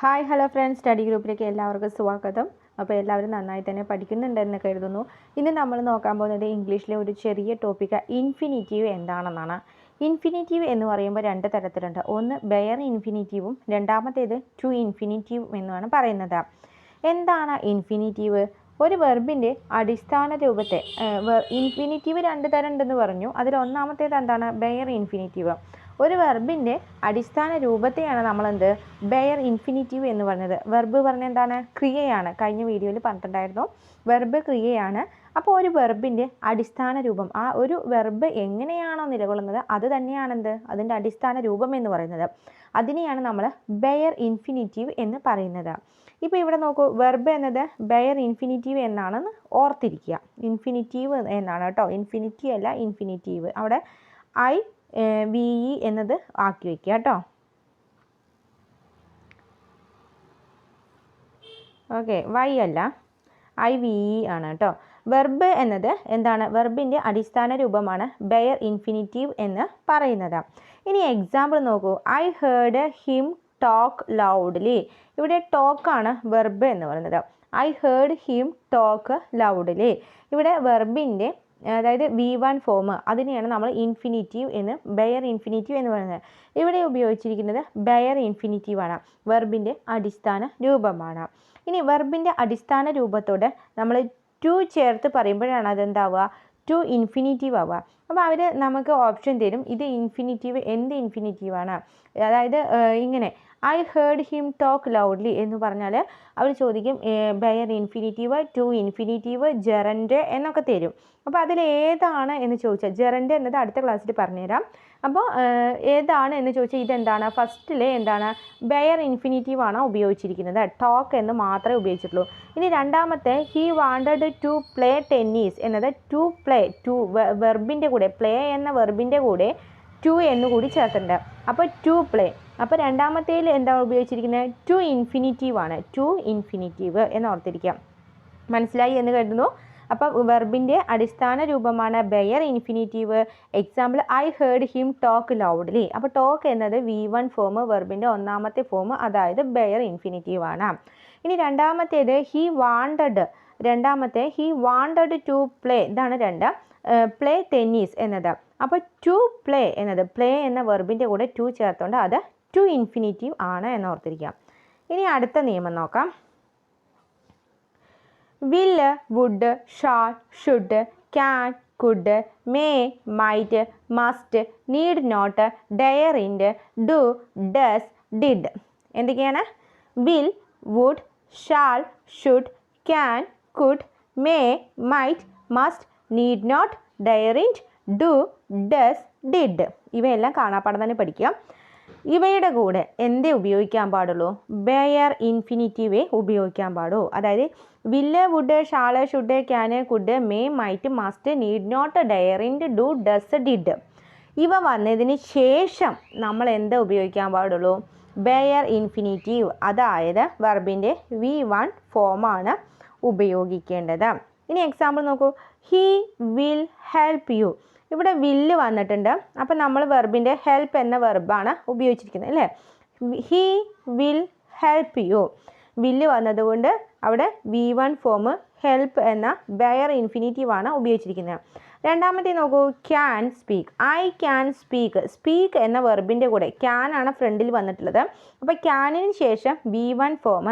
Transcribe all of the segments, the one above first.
Hi hello friends study ഗ്രൂപ്പിലേക്ക് എല്ലാവർക്കും സ്വാഗതം. അപ്പോൾ എല്ലാവരും നന്നായി തന്നെ പഠിക്കുന്നുണ്ടെന്ന് കരുതുന്നു. ഇന്ന് നമ്മൾ നോക്കാൻ പോകുന്നത് ഇംഗ്ലീഷിലെ ഒരു ചെറിയ ടോപ്പിക്ക് ഇൻഫിനിറ്റീവ് എന്താണെന്നാണ്. ഇൻഫിനിറ്റീവ് എന്ന് പറയുമ്പോൾ രണ്ട് തരത്തിലുണ്ട്. ഒന്ന് ബെയർ ഇൻഫിനിറ്റീവും രണ്ടാമത്തേത് ടു ഇൻഫിനിറ്റീവ് എന്നാണ് പറയുന്നത്. എന്താണ് ഇൻഫിനിറ്റീവ് ഒരു വെർബിന്റെ അടിസ്ഥാന രൂപത്തെ ഇൻഫിനിറ്റീവ് രണ്ട് തരം ഉണ്ടെന്ന് പറഞ്ഞു. അതിൽ ഒന്നാമത്തേത് എന്താണ്? ബെയർ ഇൻഫിനിറ്റീവ് ഒരു വെർബിന്റെ അടിസ്ഥാന രൂപത്തെയാണ് നമ്മളെന്ത്? ബെയർ ഇൻഫിനിറ്റീവ് എന്ന് പറഞ്ഞത്. വെർബ് പറഞ്ഞ എന്താണ്? ക്രിയയാണ്. കഴിഞ്ഞ വീഡിയോയിൽ പറഞ്ഞിട്ടുണ്ടായിരുന്നു. വെർബ് ക്രിയയാണ്. അപ്പോൾ ഒരു വെർബിന്റെ അടിസ്ഥാന രൂപം ആ ഒരു വെർബ് എങ്ങനെയാണോ നിലകൊള്ളുന്നത് അത് തന്നെയാണെന്ത് അതിന്റെ അടിസ്ഥാന രൂപം എന്ന് പറയുന്നത്. അതിനെയാണ് നമ്മൾ ബെയർ ഇൻഫിനിറ്റീവ് എന്ന് പറയുന്നത്. ഇപ്പോൾ ഇവിടെ നോക്കൂ വെർബ് എന്നത് ബെയർ ഇൻഫിനിറ്റീവ് എന്നാണെന്ന് ഓർത്തിരിക്കുക. ഇൻഫിനിറ്റീവ് എന്നാണ് കേട്ടോ. ഇൻഫിനിറ്റി അല്ല ഇൻഫിനിറ്റീവ് അവിടെ ഐ വി ഇ എന്നത് ആക്കി വയ്ക്കുക കേട്ടോ. ഓക്കെ വൈ അല്ല. ഐ വി ഇ ആണ് കേട്ടോ. വെർബ് എന്നത് എന്താണ്? വെർബിന്റെ അടിസ്ഥാന രൂപമാണ് ബെയർ ഇൻഫിനിറ്റീവ് എന്ന് പറയുന്നത്. ഇനി എക്സാമ്പിൾ നോക്കൂ. I heard him talk loudly. ഇവിടെ ടോക്കാണ് വെർബ് എന്ന് പറയുന്നത്. I heard him talk loudly. ഇവിടെ വെർബിന്റെ അതായത് വി വൺ ഫോം അതിനെയാണ് നമ്മൾ ഇൻഫിനിറ്റീവ് എന്ന് ബെയർ ഇൻഫിനിറ്റീവ് എന്ന് പറയുന്നത്. ഇവിടെ ഉപയോഗിച്ചിരിക്കുന്നത് ബെയർ ഇൻഫിനിറ്റീവ് ആണ്. വെർബിന്റെ അടിസ്ഥാന രൂപമാണ്. ഇനി വെർബിന്റെ അടിസ്ഥാന രൂപത്തോട് നമ്മൾ ടു ചേർത്ത് പറയുമ്പോഴാണ് അതെന്താവുക? ടു ഇൻഫിനിറ്റീവ് ആവുക. അപ്പോൾ അവർ നമുക്ക് ഓപ്ഷൻ തരും. ഇത് ഇൻഫിനിറ്റീവ് എന്ത് ഇൻഫിനിറ്റീവാണ് അതായത് ഇങ്ങനെ I heard him talk loudly എന്ന് പറഞ്ഞാൽ അവർ ചോദിക്കും bare infinitive to infinitive gerund എന്നൊക്കെ തരും. അപ്പോൾ അതിൽ ഏതാണ് എന്ന് ചോദിച്ചാൽ ജെറൻഡ് എന്നത് അടുത്ത ക്ലാസ്സിൽ പറഞ്ഞുതരാം. അപ്പോൾ ഏതാണ് എന്ന് ചോദിച്ചാൽ ഇതെന്താണ്? ഫസ്റ്റിലെ എന്താണ്? ബെയർ ഇൻഫിനിറ്റീവ് ആണ് ഉപയോഗിച്ചിരിക്കുന്നത്? ടോക്ക് എന്ന് മാത്രമേ ഉപയോഗിച്ചിട്ടുള്ളൂ. ഇനി രണ്ടാമത്തെ he wanted to play tennis എന്നത് ടു പ്ലേ ടു വെർബിന്റെ കൂടെ പ്ലേ എന്ന വെർബിന്റെ കൂടെ ടു എന്ന് കൂടി ചേർത്തിട്ടുണ്ട്. അപ്പോൾ ടു പ്ലേ അപ്പോൾ രണ്ടാമത്തേൽ എന്താണ് ഉപയോഗിച്ചിരിക്കുന്നത് ടു ഇൻഫിനിറ്റീവ് ആണ്. ടു ഇൻഫിനിറ്റീവ് എന്ന് ഓർത്തിരിക്കാം മനസ്സിലായി എന്ന് കരുതുന്നു. അപ്പോൾ വെർബിന്റെ അടിസ്ഥാന രൂപമാണ് bare infinitive example I heard him talk loudly അപ്പോൾ ടോക്ക് എന്നത് വി വൺ ഫോം വെർബിന്റെ ഒന്നാമത്തെ ഫോം അതായത് ബെയർ ഇൻഫിനിറ്റീവ് ആണ്. ഇനി രണ്ടാമത്തേത് ഹി വാണ്ടഡ് രണ്ടാമത്തെ ഹി വാണ്ടഡ് ടു പ്ലേ ഇതാണ് രണ്ട്. പ്ലേ ടെന്നീസ് എന്നത്. അപ്പോൾ ടു പ്ലേ എന്നത് പ്ലേ എന്ന വെർബിന്റെ കൂടെ ടു ചേർത്തുകൊണ്ട് അത് ടു ഇൻഫിനിറ്റീവ് ആണ് എന്ന് ഓർത്തിരിക്കാം. ഇനി അടുത്ത നിയമം നോക്കാം. Will would shall should can could may might must need not daren't do does did എന്തൊക്കെയാണ്? Will would shall should can could may, might, must, need not, daren't, do, does did ഇവയെല്ലാം കാണാപ്പാടം തന്നെ പഠിക്കാം. ഇവയുടെ കൂടെ എന്തേ ഉപയോഗിക്കാൻ പാടുള്ളൂ? ബെയർ ഇൻഫിനിറ്റീവേ ഉപയോഗിക്കാൻ പാടൂ അതായത് will would shall should can could may might must need not daren't do does did ഇവ വന്നതിന് ശേഷം നമ്മൾ എന്താ ഉപയോഗിക്കാൻ പാടുള്ളൂ? ബെയർ ഇൻഫിനിറ്റീവ് അതായത് വെർബിന്റെ വി വൺ ഫോമാണ് ഉപയോഗിക്കേണ്ടത്. ഇനി എക്സാമ്പിൾ നോക്കൂ. ഹീ വിൽ ഹെൽപ്പ് യു ഇവിടെ വില്ല് വന്നിട്ടുണ്ട്. അപ്പം നമ്മൾ വെർബിന്റെ ഹെൽപ്പ് എന്ന വെർബാണ് ഉപയോഗിച്ചിരിക്കുന്നത് അല്ലേ? He will help you will വന്നതുകൊണ്ട് അവിടെ വി വൺ ഫോം ഹെൽപ്പ് എന്ന ബെയർ ഇൻഫിനിറ്റീവാണ് ഉപയോഗിച്ചിരിക്കുന്നത്. രണ്ടാമത്തെ നോക്കൂ. Can speak I can speak speak എന്ന വെർബിന്റെ കൂടെ ക്യാൻ ആണ് ഫ്രണ്ടിൽ വന്നിട്ടുള്ളത്. അപ്പോൾ ക്യാനിന് ശേഷം V one form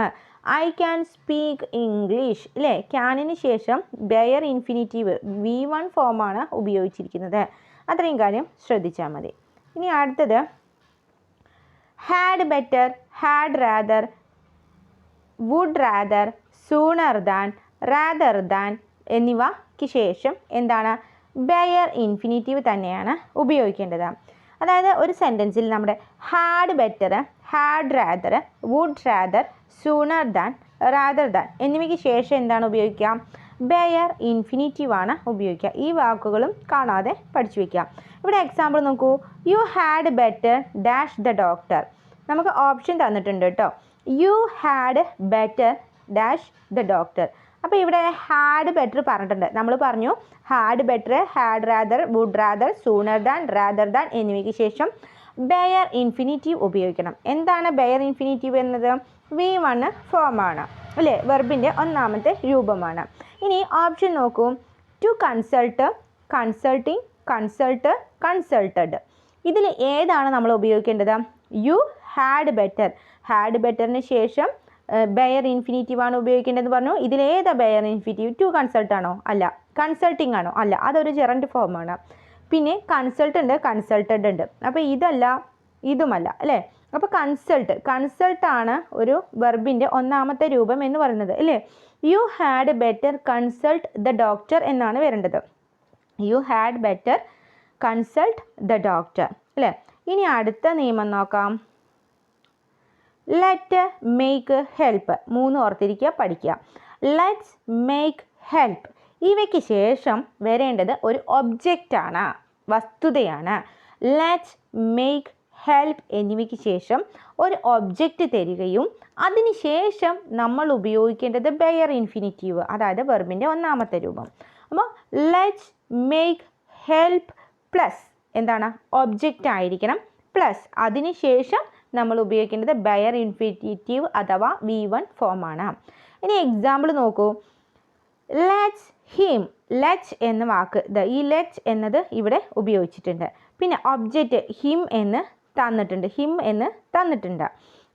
I can speak English അല്ലേ ക്യാനിന് ശേഷം ബെയർ ഇൻഫിനിറ്റീവ് വി വൺ ഫോമാണ് ഉപയോഗിച്ചിരിക്കുന്നത്. അത്രയും കാര്യം ശ്രദ്ധിച്ചാൽ മതി. ഇനി അടുത്തത് had better had rather would rather sooner than rather than എന്നിവയ്ക്ക് ശേഷം എന്താണ്? ബെയർ ഇൻഫിനിറ്റീവ് തന്നെയാണ് ഉപയോഗിക്കേണ്ടത്. അതായത് ഒരു സെന്റൻസിൽ നമ്മുടെ had better had rather would rather sooner than rather than എന്നിവയ്ക്ക് ശേഷം എന്താണ് ഉപയോഗിക്കുക? ബെയർ ഇൻഫിനിറ്റീവ് ആണ് ഉപയോഗിക്കുക. ഈ വാക്കുകളും കാണാതെ പഠിച്ചു വയ്ക്കുക ഇവിടെ എക്സാമ്പിൾ നോക്കൂ. You had better dash the doctor നമുക്ക് ഓപ്ഷൻ തന്നിട്ടുണ്ട് കേട്ടോ. You had better dash the doctor അപ്പോൾ ഇവിടെ ഹാഡ് ബെറ്റർ പറഞ്ഞിട്ടുണ്ട്. നമ്മൾ പറഞ്ഞു had better had rather would rather sooner than rather than എന്നിവയ്ക്ക് ശേഷം ബെയർ ഇൻഫിനിറ്റീവ് ഉപയോഗിക്കണം. എന്താണ് ബെയർ ഇൻഫിനിറ്റീവ് എന്നത്? വി വണ് ഫോമാണ് അല്ലേ? വെർബിന്റെ ഒന്നാമത്തെ രൂപമാണ്. ഇനി ഓപ്ഷൻ നോക്കൂ. To consult consulting consult consulted ഇതിൽ ഏതാണ് നമ്മൾ ഉപയോഗിക്കേണ്ടത്? യു ഹാഡ് ബെറ്റർ ഹാഡ് ബെറ്ററിന് ശേഷം ബെയർ ഇൻഫിനിറ്റീവ് ആണ് ഉപയോഗിക്കേണ്ടതെന്ന് പറഞ്ഞു. ഇതിലേതാ ബെയർ ഇൻഫിനിറ്റീവ് ടു കൺസൾട്ട് ആണോ? അല്ല. കൺസൾട്ടിങ് ആണോ? അല്ല. അതൊരു ജെറന്റ് ഫോമാണ് പിന്നെ കൺസൾട്ട് ഉണ്ട് കൺസൾട്ടഡ് ഉണ്ട്. അപ്പോൾ ഇതല്ല ഇതുമല്ല അല്ലേ? അപ്പോൾ കൺസൾട്ട് കൺസൾട്ട് ആണ് ഒരു വെർബിന്റെ ഒന്നാമത്തെ രൂപം എന്ന് പറയുന്നത് അല്ലേ? You had better consult the doctor എന്നാണ് വരേണ്ടത്. You had better consult the doctor അല്ലേ? ഇനി അടുത്ത നിയമം നോക്കാം. ലെറ്റ് മേക്ക് ഹെൽപ്പ് മൂന്ന് ഓർത്തിരിക്കുക പഠിക്കുക. ലെറ്റ്സ് മേക്ക് ഹെൽപ്പ് ഇവയ്ക്ക് ശേഷം വരേണ്ടത് ഒരു ഒബ്ജക്റ്റാണ് വസ്തുതയാണ്. ലെറ്റ്സ് മേക്ക് ഹെൽപ്പ് എന്നിവയ്ക്ക് ശേഷം ഒരു ഒബ്ജക്റ്റ് തരികയും അതിനുശേഷം നമ്മൾ ഉപയോഗിക്കേണ്ടത് ബെയർ ഇൻഫിനിറ്റീവ് അതായത് വെർബിന്റെ ഒന്നാമത്തെ രൂപം. അപ്പോൾ ലെറ്റ്സ് മേക്ക് ഹെൽപ്പ് പ്ലസ് എന്താണ്? ഒബ്ജക്റ്റ് ആയിരിക്കണം പ്ലസ് അതിനുശേഷം നമ്മൾ ഉപയോഗിക്കേണ്ടത് ബയർ ഇൻഫിനിറ്റീവ് അഥവാ വി വൺ ഫോമാണ് ഇനി എക്സാമ്പിൾ നോക്കൂ. ലെറ്റ്സ് ഹിം ലെറ്റ് എന്ന വാക്ക്. ദ ഈ ലെറ്റ് എന്നത് ഇവിടെ ഉപയോഗിച്ചിട്ടുണ്ട്. പിന്നെ ഒബ്ജക്റ്റ് ഹിം എന്ന് തന്നിട്ടുണ്ട്. ഹിം എന്ന് തന്നിട്ടുണ്ട്.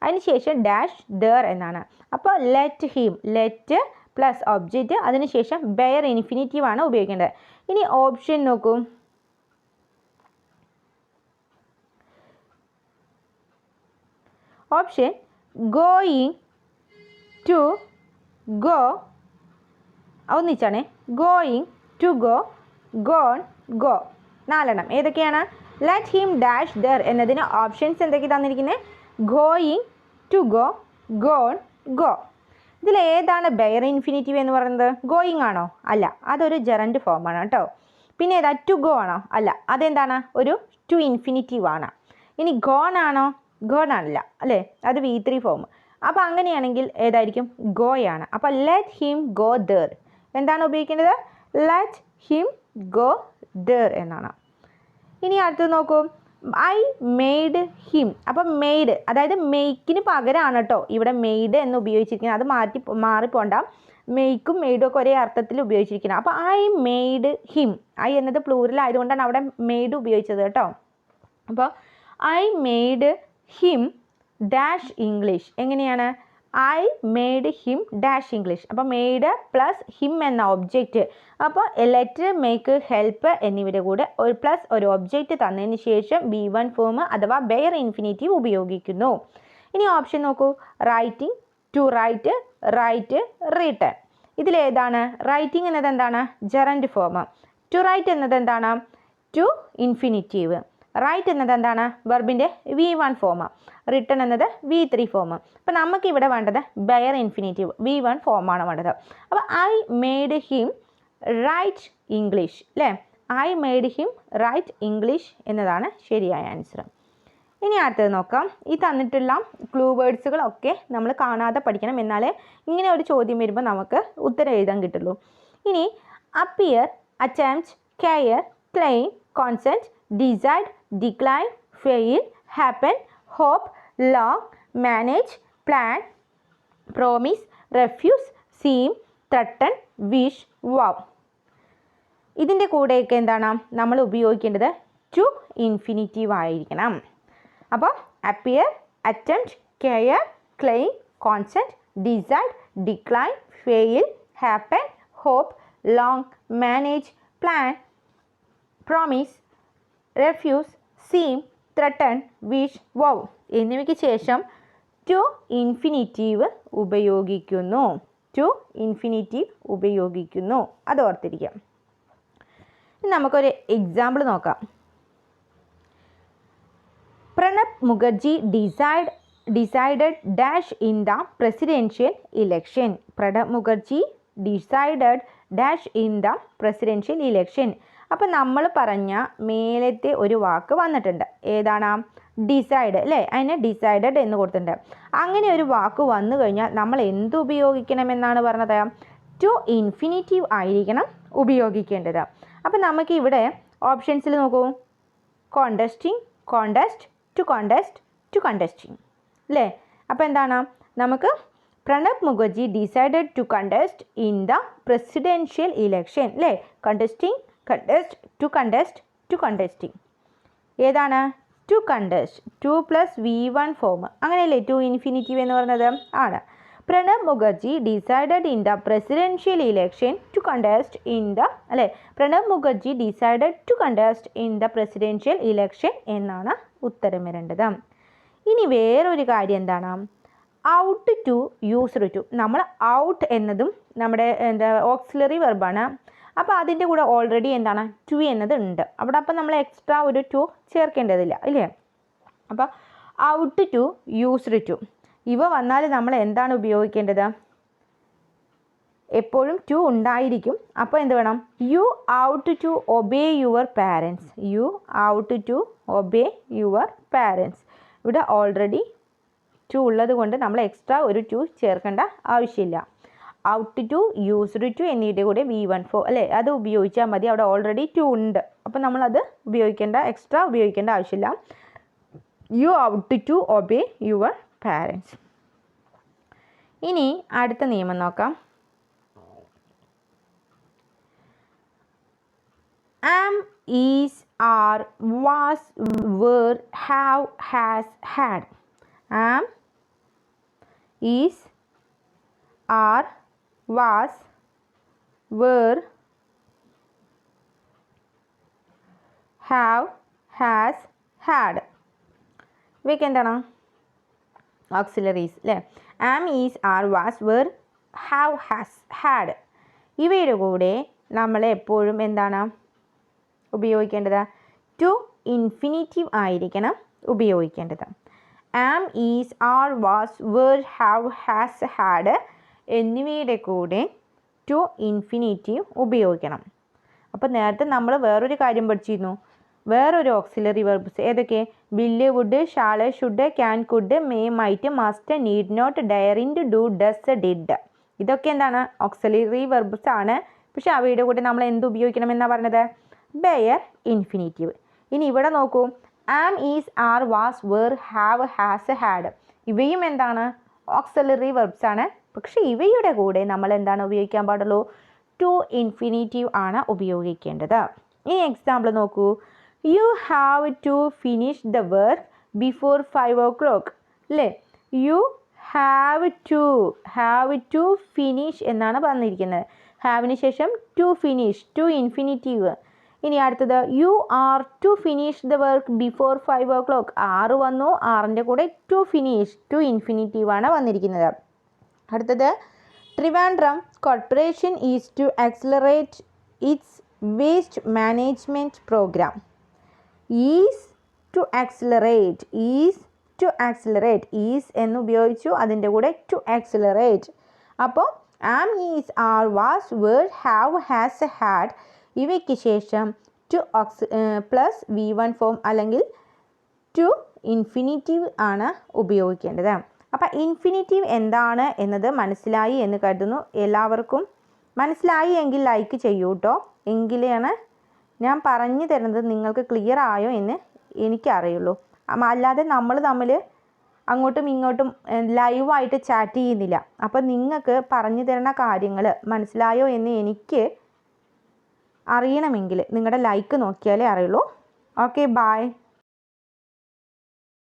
അതിനുശേഷം ഡാഷ് ദർ എന്നാണ്. അപ്പോൾ let him let plus object അതിനുശേഷം ബെയർ ഇൻഫിനിറ്റീവ് ആണ് ഉപയോഗിക്കേണ്ടത്. ഇനി ഓപ്ഷൻ നോക്കൂ. Option going to go ഒന്നിച്ചാണേ going to go gone go നാലെണ്ണം. ഏതൊക്കെയാണ്? ലെറ്റ് ഹിം ഡാഷ് ദർ എന്നതിന് ഓപ്ഷൻസ് എന്തൊക്കെ തന്നിരിക്കുന്നത് going to go gone go ഇതിൽ ഏതാണ് ബെയർ ഇൻഫിനിറ്റീവ് എന്ന് പറയുന്നത്? ഗോയിങ് ആണോ? അല്ല. അതൊരു ജെറന്റ് ഫോമാണ് കേട്ടോ. പിന്നെ ഏതാ? ടു ഗോ ആണോ? അല്ല. അതെന്താണ്? ഒരു ടു ഇൻഫിനിറ്റീവ് ആണ്. ഇനി ഗോൺ ആണോ? ഗോൺ ആണല്ല അല്ലേ? അത് വി ത്രീ ഫോം അപ്പോൾ അങ്ങനെയാണെങ്കിൽ ഏതായിരിക്കും? ഗോയാണ് അപ്പോൾ ലെറ്റ് ഹിം ഗോ ദർ എന്താണ് ഉപയോഗിക്കേണ്ടത്? ലെറ്റ് ഹിം ഗോ ദർ എന്നാണ്. ഇനി അടുത്തത് നോക്കൂ. ഐ മെയ്ഡ് ഹിം അപ്പം മെയ്ഡ് അതായത് മെയ്ക്കിന് പകരമാണ് കേട്ടോ ഇവിടെ മെയ്ഡ് എന്ന് ഉപയോഗിച്ചിരിക്കുന്നത്. അത് മാറ്റി മാറിപ്പോണ്ട. മെയ്ക്കും മെയ്ഡും ഒക്കെ ഒരേ അർത്ഥത്തിൽ ഉപയോഗിച്ചിരിക്കുന്നത്. അപ്പോൾ ഐ മെയ്ഡ് ഹിം ഐ എന്നത് പ്ലൂറൽ ആയതുകൊണ്ടാണ് അവിടെ മെയ്ഡ് ഉപയോഗിച്ചത് കേട്ടോ അപ്പോൾ I made him dash English എങ്ങനെയാണ്? I made him dash English അപ്പോൾ മെയ്ഡ് പ്ലസ് ഹിം എന്ന ഒബ്ജക്റ്റ് അപ്പോൾ ലെറ്റർ മേക്ക് ഹെൽപ്പ് എന്നിവയുടെ കൂടെ ഒരു പ്ലസ് ഒരു ഒബ്ജക്റ്റ് തന്നതിന് ശേഷം ബി വൺ ഫോം അഥവാ ബെയർ ഇൻഫിനിറ്റീവ് ഉപയോഗിക്കുന്നു. ഇനി ഓപ്ഷൻ നോക്കൂ. Writing to write write written ഇതിലേതാണ് റൈറ്റിംഗ് എന്നത് എന്താണ്? ജെറന്റ് ഫോം ടു റൈറ്റ് എന്നത് എന്താണ്? ടു ഇൻഫിനിറ്റീവ് റൈറ്റ് എന്നത് എന്താണ്? വെർബിന്റെ വി വൺ ഫോം റിട്ടേൺ എന്നത് വി ത്രീ ഫോം അപ്പോൾ നമുക്ക് ഇവിടെ വേണ്ടത് ബെയർ ഇൻഫിനിറ്റീവ് വി വൺ ഫോമാണ് വേണ്ടത്. അപ്പോൾ I made him write English അല്ലേ I made him write English എന്നതാണ് ശരിയായ ആൻസർ ഇനി അടുത്തത് നോക്കാം. ഈ തന്നിട്ടുള്ള ക്ലൂ വേർഡ്സുകളൊക്കെ നമ്മൾ കാണാതെ പഠിക്കണം. എന്നാലേ ഇങ്ങനെ ഒരു ചോദ്യം വരുമ്പോൾ നമുക്ക് ഉത്തരം എഴുതാൻ കിട്ടുള്ളൂ. ഇനി appear attempt care claim consent decide decline fail, happen, hope, long, manage, plan, promise, refuse, seem, threaten, wish, wow. ഇതിന്റെ കൂടെയൊക്കെ എന്താണ് നമ്മൾ ഉപയോഗിക്കേണ്ടത് ടു ഇൻഫിനിറ്റീവ് ആയിരിക്കണം അപ്പോൾ appear attempt care claim consent decide decline fail happen hope long manage plan promise refuse seem threaten wish vow എന്നിവയ്ക്ക് ശേഷം to infinitive ഉപയോഗിക്കുന്നു. ടു ഇൻഫിനിറ്റീവ് ഉപയോഗിക്കുന്നു. അത് ഓർത്തിരിക്കാം. നമുക്കൊരു എക്സാമ്പിൾ നോക്കാം. Pranab Mukherjee decide decided dash in the presidential election Pranab Mukherjee decided dash in the presidential election അപ്പം നമ്മൾ പറഞ്ഞ മേലത്തെ ഒരു വാക്ക് വന്നിട്ടുണ്ട്. ഏതാണ്? ഡിസൈഡ് അല്ലേ അതിനെ ഡിസൈഡഡ് എന്ന് കൊടുത്തിട്ടുണ്ട്. അങ്ങനെ ഒരു വാക്ക് വന്നു കഴിഞ്ഞാൽ നമ്മൾ എന്ത് ഉപയോഗിക്കണമെന്നാണ് പറഞ്ഞത്? ടു ഇൻഫിനിറ്റീവ് ആയിരിക്കണം ഉപയോഗിക്കേണ്ടത്. അപ്പം നമുക്ക് ഇവിടെ ഓപ്ഷൻസിൽ നോക്കൂ. Contesting contest to contest to contesting അല്ലേ അപ്പോൾ എന്താണ്? നമുക്ക് Pranab Mukherjee decided to contest in the presidential election അല്ലേ contesting contest to contest to contesting ഏതാണ്? To contest to plus V one form അങ്ങനെയല്ലേ? ടു ഇൻഫിനിറ്റീവ് എന്ന് പറഞ്ഞത്? ആണ്. Pranab Mukherjee decided in the presidential election to contest in the അല്ലെ? Pranab Mukherjee decided to contest in the presidential election എന്നാണ് ഉത്തരം വരേണ്ടത്. ഇനി വേറൊരു കാര്യം എന്താണ്? ഔട്ട് ടു യൂസ്ഡ് ടു നമ്മൾ ഔട്ട് എന്നതും നമ്മുടെ എന്താ ഓക്സിലറി വെർബാണ് അപ്പോൾ അതിന്റെ കൂടെ ഓൾറെഡി എന്താണ് ടു എന്നത് ഉണ്ട്. അവിടെ അപ്പോൾ നമ്മൾ എക്സ്ട്രാ ഒരു ടു ചേർക്കേണ്ടതില്ല ഇല്ലേ? അപ്പോൾ ഔട്ട് ടു യൂസ്ഡ് ടു ഇവ വന്നാൽ നമ്മൾ എന്താണ് ഉപയോഗിക്കേണ്ടത്? എപ്പോഴും ടു ഉണ്ടായിരിക്കും. അപ്പോൾ എന്ത് വേണം? You ought to obey your parents you ought to obey your parents ഇവിടെ ഓൾറെഡി ടു ഉള്ളത് കൊണ്ട് നമ്മൾ എക്സ്ട്രാ ഒരു ടു ചേർക്കേണ്ട ആവശ്യമില്ല. ഔട്ട് ടു യൂസ്ഡ് ടു എന്നിവയുടെ കൂടെ വി വൺ ഫോർ അല്ലേ? അത് ഉപയോഗിച്ചാൽ മതി. അവിടെ ഓൾറെഡി ടു ഉണ്ട്. അപ്പോൾ നമ്മളത് ഉപയോഗിക്കേണ്ട എക്സ്ട്രാ ഉപയോഗിക്കേണ്ട ആവശ്യമില്ല. You ought to obey your parents ഇനി അടുത്ത നിയമം നോക്കാം. Am is are was were have has had am is are was were, have, has, had. ഇവയ്ക്ക് എന്താണ്? ഓക്സിലറീസ് അല്ലേ am is are was were have has had ഇവയുടെ കൂടെ നമ്മൾ എപ്പോഴും എന്താണ് ഉപയോഗിക്കേണ്ടത്? ടു ഇൻഫിനിറ്റീവ് ആയിരിക്കണം ഉപയോഗിക്കേണ്ടത്. Am is are was were have has had എന്നിവയുടെ കൂടെ ടു ഇൻഫിനിറ്റീവ് ഉപയോഗിക്കണം. അപ്പോൾ നേരത്തെ നമ്മൾ വേറൊരു കാര്യം പഠിച്ചിരുന്നു. വേറൊരു ഓക്സിലറി വെർബ്സ് ഏതൊക്കെ? Will would shall should can could may might must need not daren't do does did ഇതൊക്കെ എന്താണ്? ഓക്സിലറി വെർബ്സ് ആണ്. പക്ഷെ അവയുടെ കൂടെ നമ്മൾ എന്ത് ഉപയോഗിക്കണം എന്നാണ് പറഞ്ഞത്? ബെയർ ഇൻഫിനിറ്റീവ് ഇനി ഇവിടെ നോക്കൂ. Am is are was were have has had ഇവയും എന്താണ്? ഓക്സിലറി വെർബ്സ് ആണ്. പക്ഷേ ഇവയുടെ കൂടെ നമ്മൾ എന്താണ് ഉപയോഗിക്കാൻ പാടുള്ളൂ? ടു ഇൻഫിനിറ്റീവ് ആണ് ഉപയോഗിക്കേണ്ടത്. ഈ എക്സാമ്പിൾ നോക്കൂ. You have to finish the work before five o'clock അല്ലേ you have to have to finish എന്നാണ് പറഞ്ഞിരിക്കുന്നത്. ഹാവിന് ശേഷം ടു ഫിനിഷ് ടു ഇൻഫിനിറ്റീവ് ഇനി അടുത്തത് you are to finish the work before five o'clock are വന്നു ആറിന്റെ കൂടെ ടു ഫിനിഷ് ടു ഇൻഫിനിറ്റീവ് ആണ് വന്നിരിക്കുന്നത്. അടുത്തത് Trivandrum corporation is to accelerate its waste management program is to accelerate is to accelerate is എന്ന് ഉപയോഗിച്ചു അതിന്റെ കൂടെ ടു ആക്സിലറേറ്റ് അപ്പോൾ am is are was were have has had ഇവയ്ക്ക് ശേഷം to aux plus V one form അല്ലെങ്കിൽ to infinitive ആണ് ഉപയോഗിക്കേണ്ടത്. അപ്പോൾ ഇൻഫിനിറ്റീവ് എന്താണ് എന്നത് മനസ്സിലായി എന്ന് കരുതുന്നു. എല്ലാവർക്കും മനസ്സിലായി എങ്കിൽ ലൈക്ക് ചെയ്യൂ കേട്ടോ എങ്കിലാണ് ഞാൻ പറഞ്ഞു തരുന്നത് നിങ്ങൾക്ക് ക്ലിയർ ആയോ എന്ന് എനിക്കറിയുള്ളൂ. അല്ലാതെ നമ്മൾ തമ്മിൽ അങ്ങോട്ടും ഇങ്ങോട്ടും ലൈവായിട്ട് ചാറ്റ് ചെയ്യുന്നില്ല. അപ്പോൾ നിങ്ങൾക്ക് പറഞ്ഞു തരുന്ന കാര്യങ്ങൾ മനസ്സിലായോ എന്ന് എനിക്ക് അറിയണമെങ്കിൽ നിങ്ങളുടെ ലൈക്ക് നോക്കിയാലേ അറിയുള്ളൂ. Okay bye